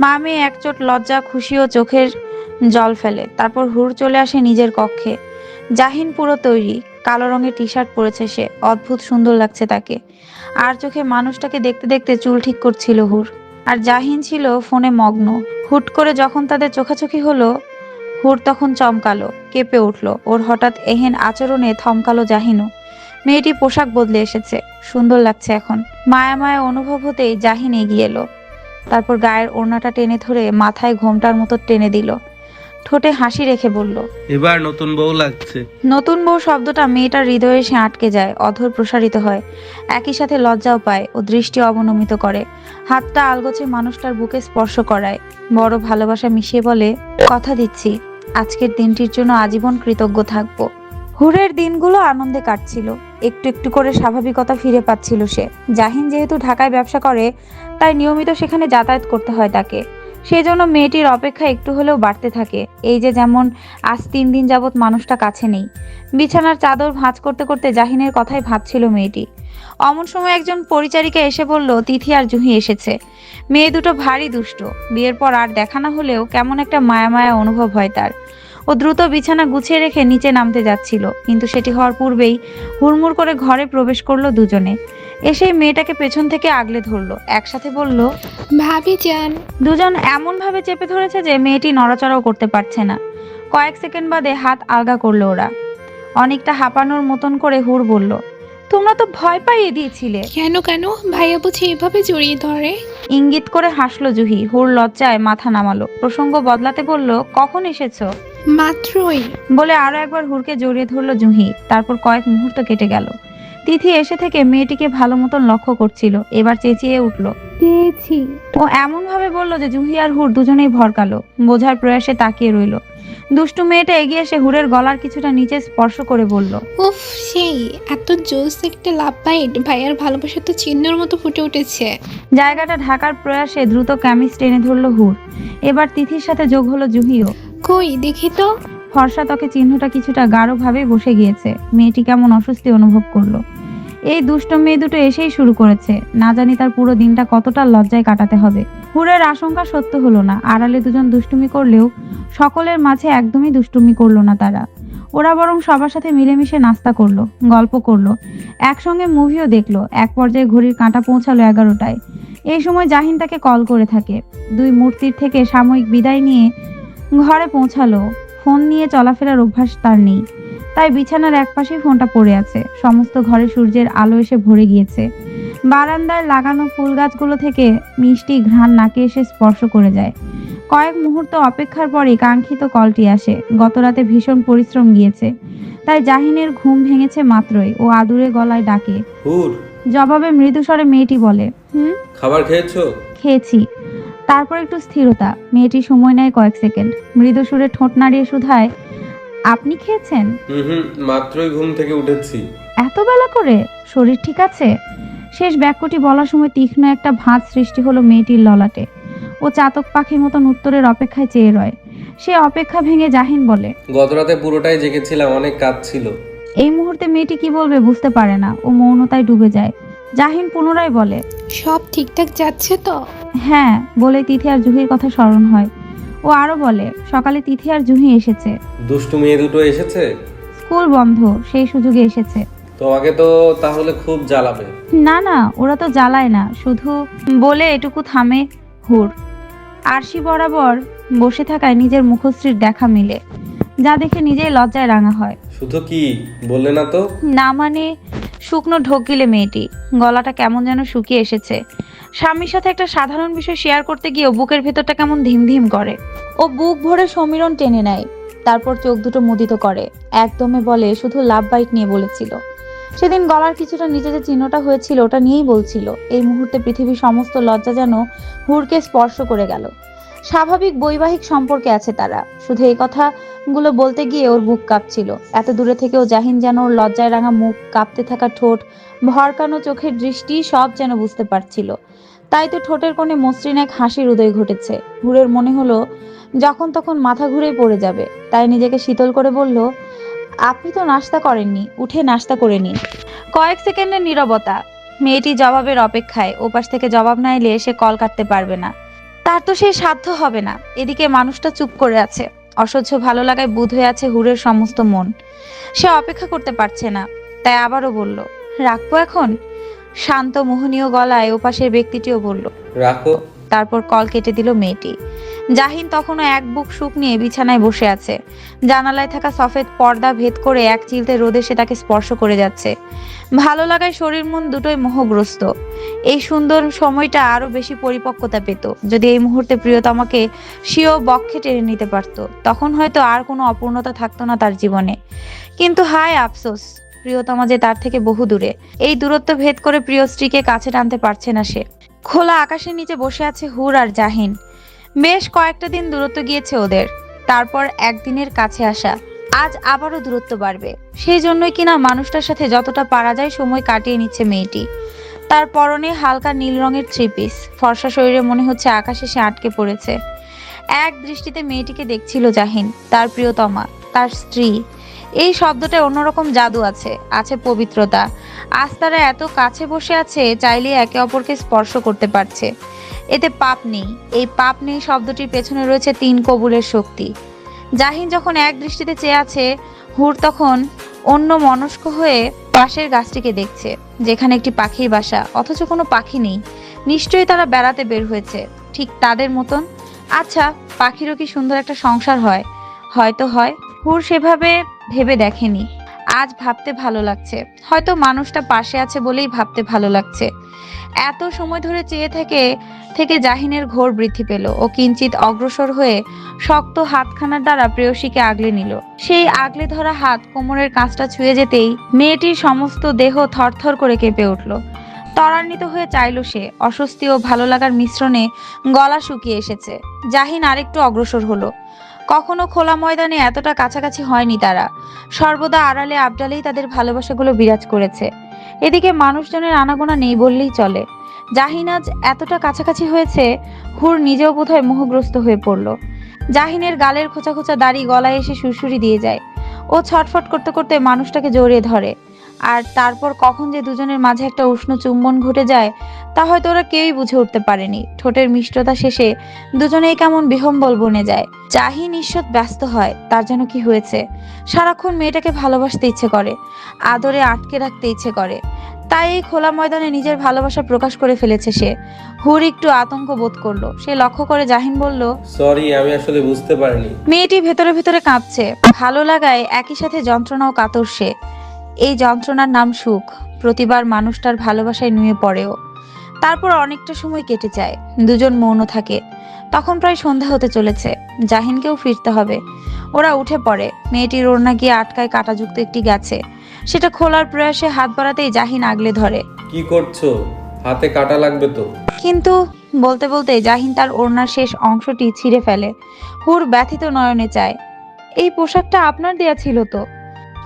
মা মেয়ে একচোট লজ্জা খুশি ও চোখের জল ফেলে। তারপর হুর চলে আসে নিজের কক্ষে। জাহিন পুরো তৈরি, কালো রঙের টি শার্ট পরেছে সে, অদ্ভুত সুন্দর লাগছে তাকে। আর চোখে মানুষটাকে দেখতে দেখতে চুল ঠিক করছিল হুর। আর জাহিন ছিল ফোনে মগ্ন। হুট করে যখন তাদের চোখাচোখি হলো, হুর তখন চমকালো, কেঁপে উঠল। ওর হঠাৎ এহেন আচরণে থমকালো জাহিনও। মেয়েটি পোশাক বদলে এসেছে, সুন্দর লাগছে এখন। মায়া মায়া অনুভব হতেই জাহিন এগিয়ে এলো। তারপর গায়ের ওড়নাটা টেনে ধরে মাথায় ঘোমটার মতো টেনে দিল। ঠোঁটে হাসি রেখে বলল এবার নতুন বউ লাগছে। নতুন বউ শব্দটা মেয়েটার হৃদয়ে এসে আটকে যায় অধর প্রসারিত হয়। একই সাথে লজ্জাও পায় ও দৃষ্টি অবনমিত করে। হাতটা আলগোছে মানুষটার বুকে স্পর্শ করায়। বড় ভালোবাসা মিশিয়ে বলে কথা দিচ্ছি। আজকের দিনটির জন্য আজীবন কৃতজ্ঞ থাকব। হুরের দিনগুলো আনন্দে কাটছিল। একটু একটু করে স্বাভাবিকতা ফিরে পাচ্ছিল সে। জাহিন যেহেতু ঢাকায় ব্যবসা করে, তাই নিয়মিত সেখানে যাতায়াত করতে হয় তাকে। সেজন্য মেয়েটির অপেক্ষা একটু হলেও বাড়তে থাকে। এই যে যেমন আজ তিন দিন যাবৎ মানুষটা কাছে নেই। বিছানার চাদর ভাঁজ করতে করতে জাহিনের কথাই ভাবছিল মেয়েটি। অমন সময় একজন পরিচারিকা এসে বলল, তিথি আর জুহি এসেছে। মেয়ে দুটো ভারী দুষ্ট। বিয়ের পর আর দেখা না হলেও কেমন একটা মায়া মায়া অনুভব হয় তার। ও দ্রুত বিছানা গুছিয়ে রেখে নিচে নামতে যাচ্ছিল। কিন্তু সেটি হওয়ার পূর্বেই হুড়মুড় করে ঘরে প্রবেশ করল দুজনে। এসেই মেয়েটাকে পেছন থেকে আগলে ধরলো। একসাথে বলল ভাবি চান দুজন এমনভাবে চেপে ধরেছে যে মেয়েটি নড়াচড়াও করতে পারছে না। কয়েক সেকেন্ড বাদে হাত আলগা করল ওরা। অনেকটা হাঁপানোর মতন করে হুড় বলল তোমরা তো ভয় পাইয়ে দিয়েছিলে। কেন কেন? ভাইয়া বুঝি এভাবে জড়িয়ে ধরে? ইঙ্গিত করে হাসলো জুহি। হুড় লজ্জায় মাথা নামালো। প্রসঙ্গ বদলাতে বলল কখন এসেছ? মাত্রই। বলে আরও একবার হুড়কে জড়িয়ে ধরলো জুহি। তারপর কয়েক মুহূর্ত কেটে গেল। তিথি এসে থেকে মেয়েটিকে ভালো মতন লক্ষ্য করছিল। এবার চেঁচিয়ে উঠল। পেয়েছি ও এমন ভাবে বলল যে জুহি আর হুর দুজনেই ভরকালো। বোঝার প্রয়াসে তাকিয়ে রইল। দুষ্টু মেয়েটা এগিয়ে এসে হুরের গলার কিছুটা নিচে স্পর্শ করে বলল উফ সেই এত জোস একটা লাভ বাইট। ভাইয়ার ভালোবাসা তো চিহ্নর মতো ফুটে উঠেছে। জায়গাটা ঢাকার প্রয়াসে দ্রুত ক্যামিস টেনে ধরলো হুর। এবার তিথির সাথে যোগ হলো জুহিও। কই? দেখি তো। ফর্সা ত্বকে চিহ্নটা কিছুটা গাঢ়ভাবে বসে গিয়েছে। মেয়েটি কেমন অস্বস্তি অনুভব করল। এই দুষ্ট মেয়ে দুটো এসেই শুরু করেছে। না জানি তার পুরো দিনটা কতটা লজ্জায় কাটাতে হবে। হুরের আশঙ্কা সত্য হলো না। আড়ালে দুজন দুষ্টুমি করলেও সকলের মাঝে একদমই দুষ্টুমি করল না তারা। ওরা বরং সবার সাথে মিলেমিশে নাস্তা করল, গল্প করল, একসঙ্গে মুভিও দেখল, এক পর্যায়ে ঘড়ির কাঁটা পৌঁছালো এগারোটায়। এই সময় জাহিন তাকে কল করে থাকে। দুই মূর্তির থেকে সাময়িক বিদায় নিয়ে ঘরে পৌঁছালো। ফোন নিয়ে চলাফেরার অভ্যাস তার নেই। তাই বিছানার একপাশেই ফোনটা পড়ে আছে। সমস্ত ঘরে সূর্যের আলো এসে ভরে গিয়েছে। বারান্দায় লাগানো ফুল গাছগুলো থেকে মিষ্টি ঘ্রাণ নাকে এসে স্পর্শ করে যায়। কয়েক মুহূর্ত অপেক্ষার পরই কাঙ্ক্ষিত কলটি আসে। গতরাতে ভীষণ পরিশ্রম গিয়েছে। তাই জাহিনের ঘুম ভেঙেছে মাত্রই ও আদুরে গলায় ডাকে। জবাবে মৃদুস্বরে মেয়েটি বলে হুম? খাবার খেয়েছো? খেয়েছি। তারপর একটু স্থিরতা। মেয়েটি সময় নেয় কয়েক সেকেন্ড। মৃদু সুরে ঠোঁট নাড়িয়ে শুধায় আপনি খেয়েছেন? হুম মাত্রই ঘুম থেকে উঠেছি। এত বেলা করে? শরীর ঠিক আছে? শেষ বাক্যটি বলার সময় তীক্ষ্ণ একটা ভাঁজ সৃষ্টি হলো মেয়েটির ললাটে। ও চাতক পাখির মতন উত্তরের অপেক্ষায় চেয়ে রয়। সে অপেক্ষা ভেঙে জাহিন বলে গতরাতে পুরোটাই জেগেছিলাম অনেক কাজ ছিল। এই মুহূর্তে মেয়েটি কি বলবে বুঝতে পারে না। ও মৌনতায় ডুবে যায়। জাহিন পুনরায় বলে সব ঠিকঠাক যাচ্ছে তো? হ্যাঁ বলে তিথি আর জুহির কথা স্মরণ হয়। ও আরও বলে সকালে তিথি আর জুহি এসেছে। দুষ্টু মেয়ে দুটো এসেছে? স্কুল বন্ধ সেই সুযোগে এসেছে। তোমাকে তো তাহলে খুব জ্বালাবে। না না ওরা তো জ্বালায় না শুধু বলে এটুকু থামে হুর। আরশি বরাবর বসে থাকায় নিজের মুখশ্রীর দেখা মিলে। যা দেখে নিজেই লজ্জায় রাঙা হয়। শুধু কি বললে না তো? না মানে শুকনো ঢোক গিলে মেয়েটি। গলাটা কেমন যেন শুকিয়ে এসেছে। স্বামীর সাথে একটা সাধারণ বিষয় শেয়ার করতে গিয়ে বুকের ভেতরটা কেমন ধিমধিম করে। ও বুক ভরে সমীরণ টেনে নেয়, তারপর চোখ দুটো মুদিত করে। একদমে বলে, শুধু লাভ বাইট নিয়ে বলেছিল। সেদিন গলার কিছুটা নিচে যে চিহ্নটা হয়েছিল, ওটা নিয়েই বলছিল। এই মুহূর্তে পৃথিবীর সমস্ত লজ্জা যেন হুরকে স্পর্শ করে গেল। স্বাভাবিক বৈবাহিক সম্পর্কে আছে তারা। শুধু এই কথাগুলো বলতে গিয়ে ওর বুক কাঁপছিল। এত দূরে থেকেও জাহিন যেন ওর লজ্জায় রাঙা মুখ, কাঁপতে থাকা ঠোঁট, ভরকানো চোখের দৃষ্টি সব যেন বুঝতে পারছিল। তাই তো ঠোঁটের কোণে মসৃণ এক হাসির উদয় ঘটেছে। হুরের মনে হলো, যখন তখন মাথা ঘুরে পড়ে যাবে। তাই নিজেকে শীতল করে বলল, আপনি তো নাস্তা করেননি, উঠে নাস্তা করে নিন। কয়েক সেকেন্ডের নীরবতা। মেয়েটি জবাবের অপেক্ষায়, ওপাশ থেকে জবাব না এলে সে কল কাটতে পারবে না। তার তো সেই সাধ্য হবে না। এদিকে মানুষটা চুপ করে আছে। অসহ্য ভালো লাগায় বুধ হয়ে আছে হুরের সমস্ত মন। সে অপেক্ষা করতে পারছে না, তাই আবারও বলল, রাখব এখন? শান্ত মোহনীয় গলায় ওপাশের ব্যক্তিটিও বলল, রাখো। তারপর কল কেটে দিল মেয়েটি। জাহিন তখনও এক বুক সুখ নিয়ে বিছানায় বসে আছে। জানালায় থাকা সফেদ পর্দা ভেদ করে এক চিলতে রোদে সে তাকে স্পর্শ করে যাচ্ছে। ভালো লাগায় শরীর মন দুটোই মোহগ্রস্ত। এই সুন্দর সময়টা আরও বেশি পরিপক্কতা পেত। যদি এই মুহূর্তে প্রিয়তমাকে স্বীয় বক্ষে টেনে নিতে পারত, তখন হয়তো আর কোনো অপূর্ণতা থাকতো না তার জীবনে। কিন্তু হায় আফসোস, প্রিয়তমা যে তার থেকে বহু দূরে এই দূরত্ব ভেদ করে প্রিয় স্ত্রীকে কাছে টানতে পারছে না সে। খোলা আকাশের নিচে বসে আছে হুর আর জাহিন। বেশ কয়েকটা দিন দূরত্ব গিয়েছে ওদের। তারপর একদিনের কাছে আসা। আজ আবারও দূরত্ব বাড়বে। সেই জন্যই কিনা মানুষটার সাথে যতটা পারা যায় সময় কাটিয়ে নিচ্ছে মেয়েটি। তার পরনে হালকা নীল রঙের থ্রি পিস ফর্সা শরীরে মনে হচ্ছে আকাশে সে আটকে পড়েছে। এক দৃষ্টিতে মেয়েটিকে দেখছিল জাহিন, তার প্রিয়তমা, তার স্ত্রী। এই শব্দটায় অন্যরকম জাদু আছে আছে পবিত্রতা। আজ তারা এত কাছে বসে আছে, চাইলে একে অপরকে স্পর্শ করতে পারছে। এতে পাপ নেই, এই পাপ নেই শব্দটির পেছনে রয়েছে তিন কবুলের শক্তি। জাহিন যখন এক দৃষ্টিতে চেয়ে আছে, হুর তখন অন্য মনস্ক হয়ে পাশের গাছটিকে দেখছে, যেখানে একটি পাখির বাসা, অথচ কোনো পাখি নেই। নিশ্চয়ই তারা বেড়াতে বের হয়েছে, ঠিক তাদের মতন। আচ্ছা পাখিরও কি সুন্দর একটা সংসার হয়? হয়তো হয়। হুর সেভাবে ভেবে দেখেনি। আজ ভাবতে ভালো লাগছে। হয়তো মানুষটা পাশে আছে বলেই ভাবতে ভালো লাগছে। এত সময় ধরে চেয়ে থেকে থেকে জাহিনের ঘোর বৃদ্ধি পেল। ও কিঞ্চিত অগ্রসর হয়ে শক্ত হাতখানার দ্বারা প্রেয়সীকে আগলে নিল। সেই আগলে ধরা হাত কোমরের কাঁচটা ছুঁয়ে যেতেই মেয়েটির সমস্ত দেহ থরথর করে কেঁপে উঠল। ত্বরান্বিত হয়ে চাইল সে। অস্বস্তি ও ভালো লাগার মিশ্রণে গলা শুকিয়ে এসেছে। জাহিন আরেকটু অগ্রসর হলো। কখনো খোলা ময়দানে এতটা কাছাকাছি হয়নি তারা। সর্বদা আড়ালে আবডালেই তাদের ভালোবাসাগুলো বিরাজ করেছে। এদিকে মানুষজনের আনাগোনা নেই বললেই চলে। জাহিন আজ এতটা কাছাকাছি হয়েছে হুর নিজেও বোধহয় মোহগ্রস্ত হয়ে পড়ল। জাহিনের গালের খোঁচা খোঁচা দাড়ি গলায় এসে সুরসুরি দিয়ে যায়। ও ছটফট করতে করতে মানুষটাকে জড়িয়ে ধরে। আর তারপর কখন যে দুজনের মাঝে একটা উষ্ণ চুম্বন ঘটে যায় তা হয়তো ওরা কেউই বুঝে উঠতে পারেনি। ঠোঁটের মিষ্টতা শেষে দুজনেই কেমন বিহম্বল বনে যায়। জাহিন ঈষৎ ব্যস্ত হয় তার যেন কি হয়েছে। সারাক্ষণ মেয়েটাকে ভালোবাসতে ইচ্ছে করে আদরে আটকে রাখতে ইচ্ছে করে। তাই এই খোলা ময়দানে নিজের ভালোবাসা প্রকাশ করে ফেলেছে সে। হুর একটু আতঙ্ক বোধ করল। সে লক্ষ্য করে জাহিন বলল সরি আমি আসলে বুঝতে পারিনি। মেয়েটি ভেতরে ভেতরে কাঁপছে। ভালো লাগায় একই সাথে যন্ত্রণাও কাতর সে। এই যন্ত্রণার নাম সুখ। প্রতিবার মানুষটার ভালোবাসায় নুয়ে পড়েও। তারপর অনেকটা সময় কেটে যায়। দুজন মৌন থাকে। তখন প্রায় সন্ধ্যা হতে চলেছে। জাহিনকেও ফিরতে হবে। ওরা উঠে পড়ে। মেয়েটির ওড়না গিয়ে আটকায় কাটাযুক্ত একটি গাছে। সেটা খোলার প্রয়াসে হাত বাড়াতেই জাহিন আগলে ধরে। কি করছ? হাতে কাটা লাগবে তো। কিন্তু বলতে বলতে জাহিন তার ওড়নার শেষ অংশটি ছিঁড়ে ফেলে। হুর ব্যথিত নয়নে চায়। এই পোশাকটা আপনার দেয়া ছিল তো?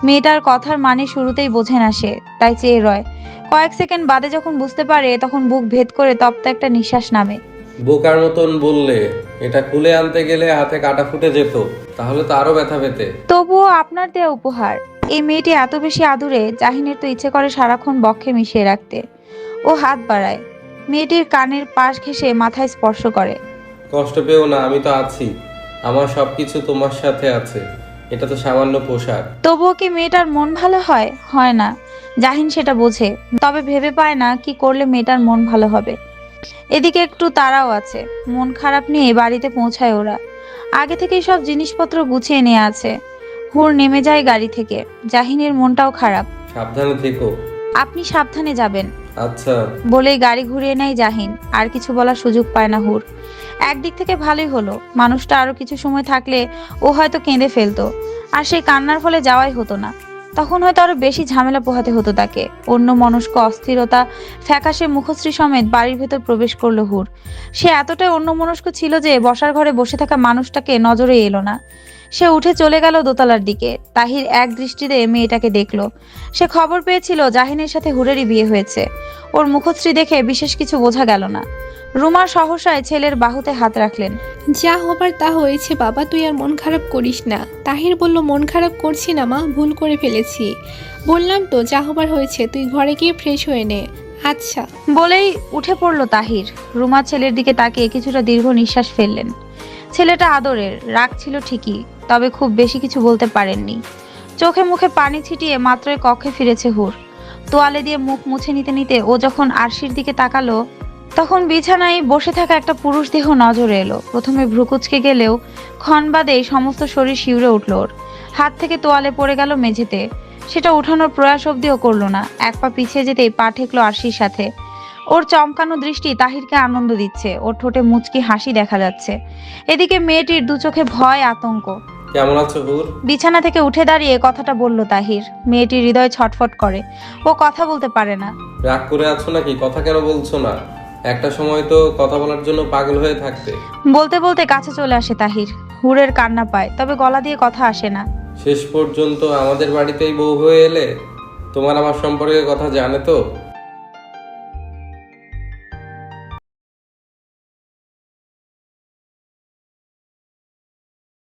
মেয়েটার কথার মানে শুরুতেই বোঝে না সে তাই চেয়ে রয়। কয়েক সেকেন্ড বাদে যখন বুঝতে পারে তখন বুক ভেদ করে তপ্ত একটা নিঃশ্বাস নামে। বোকার মতন বললে এটা খুলে আনতে গেলে হাতে কাটা ফুটে যেত তাহলে তো আরও ব্যথা পেতে। তবুও আপনার দেয়া উপহার। এই মেয়েটি এত বেশি আদুরে জাহিনের তো ইচ্ছে করে সারাক্ষণ বক্ষে মিশিয়ে রাখতে। ও হাত বাড়ায়। মেয়েটির কানের পাশ ঘেঁষে মাথায় স্পর্শ করে। কষ্ট পেও না আমি তো আছি। আমার সবকিছু তোমার সাথে আছে। এটা তো সামান্য পোশাক। তবুও কি মেয়েটার মন ভালো হয়? হয় না। জাহিন সেটা বোঝে। তবে ভেবে পায় না কি করলে মেয়েটার মন ভালো হবে। এদিকে একটু তারাও আছে। মন খারাপ নিয়ে বাড়িতে পৌঁছায় ওরা। আগে থেকেই সব জিনিসপত্র গুছিয়ে নিয়ে আছে। হুর নেমে যায় গাড়ি থেকে। জাহিনের মনটাও খারাপ। সাবধানে থেকো। আপনি সাবধানে যাবেন। আচ্ছা। বলেই গাড়ি ঘুরিয়ে নেয় জাহিন। আর কিছু বলার সুযোগ পায় না হুর। একদিক থেকে ভালোই হলো। মানুষটা আরও কিছু সময় থাকলে ও হয়তো কেঁদে ফেলতো। আর সেই কান্নার ফলে যাওয়াই হতো না। তখন হয়তো আরও বেশি ঝামেলা পোহাতে হতো তাকে। অন্য মনস্ক অস্থিরতা ফ্যাকাশে মুখশ্রী সমেত বাড়ির ভেতর প্রবেশ করল হুর। সে এতটাই অন্য মনস্ক ছিল যে বসার ঘরে বসে থাকা মানুষটাকে নজরে এলো না। সে উঠে চলে গেল দোতলার দিকে। তাহির এক দৃষ্টিতে মেয়েটাকে দেখল। সে খবর পেয়েছিল জাহিনের সাথে হুরেরই বিয়ে হয়েছে। ওর মুখশ্রী দেখে বিশেষ কিছু বোঝা গেল না। রুমা সহসায় ছেলের বাহুতে হাত রাখলেন। যা হবার তা হয়েছে বাবা তুই আর মন খারাপ করিস না। তাহির বলল মন খারাপ করছি না মা ভুল করে ফেলেছি। বললাম তো যা হবার হয়েছে তুই ঘরে গিয়ে ফ্রেশ হয়ে নে। আচ্ছা। বলেই উঠে পড়ল তাহির। রুমা ছেলের দিকে তাকিয়ে কিছুটা দীর্ঘ নিঃশ্বাস ফেললেন। ছেলেটা আদরের রাগ ছিল ঠিকই তবে খুব বেশি কিছু বলতে পারেননি। চোখে মুখে পানি ছিটিয়ে মাত্রই কক্ষে ফিরেছে হুর। তোয়ালে দিয়ে মুখ মুছে নিতে নিতে ও যখন আরশির দিকে তাকালো তখন বিছানায় বসে থাকা একটা পুরুষ দেহ নজরে এলো। প্রথমে ভ্রুকুচকে গেলেও ক্ষণ বাদেই সমস্ত শরীর শিউরে উঠল ওর। হাত থেকে তোয়ালে পড়ে গেল মেঝেতে। সেটা উঠানোর প্রয়াস অব্দিও করল না। এক পা পিছিয়ে যেতেই পা ঠেকলো আরশির সাথে। ওর চমকানো দৃষ্টি তাহিরকে আনন্দ দিচ্ছে। ওর ঠোঁটে মুচকি হাসি দেখা যাচ্ছে। এদিকে মেয়েটির দু চোখে ভয় আতঙ্ক। কেমন আছো হুর বিছানা থেকে উঠে দাঁড়িয়ে কথাটা বলল তাহির। মেয়েটির হৃদয় ছটফট করে। ও কথা বলতে পারে না। রাগ করে আছো নাকি? কথা কেন বলছো না? একটা সময় তো কথা বলার জন্য পাগল হয়ে থাকতে। বলতে বলতে কাছে চলে আসে তাহির। হুরের কান্না পায় তবে গলা দিয়ে কথা আসে না। শেষ পর্যন্ত আমাদের বাড়িতেই বউ হয়ে এলে? তোমার আমার সম্পর্কে কথা জানে তো?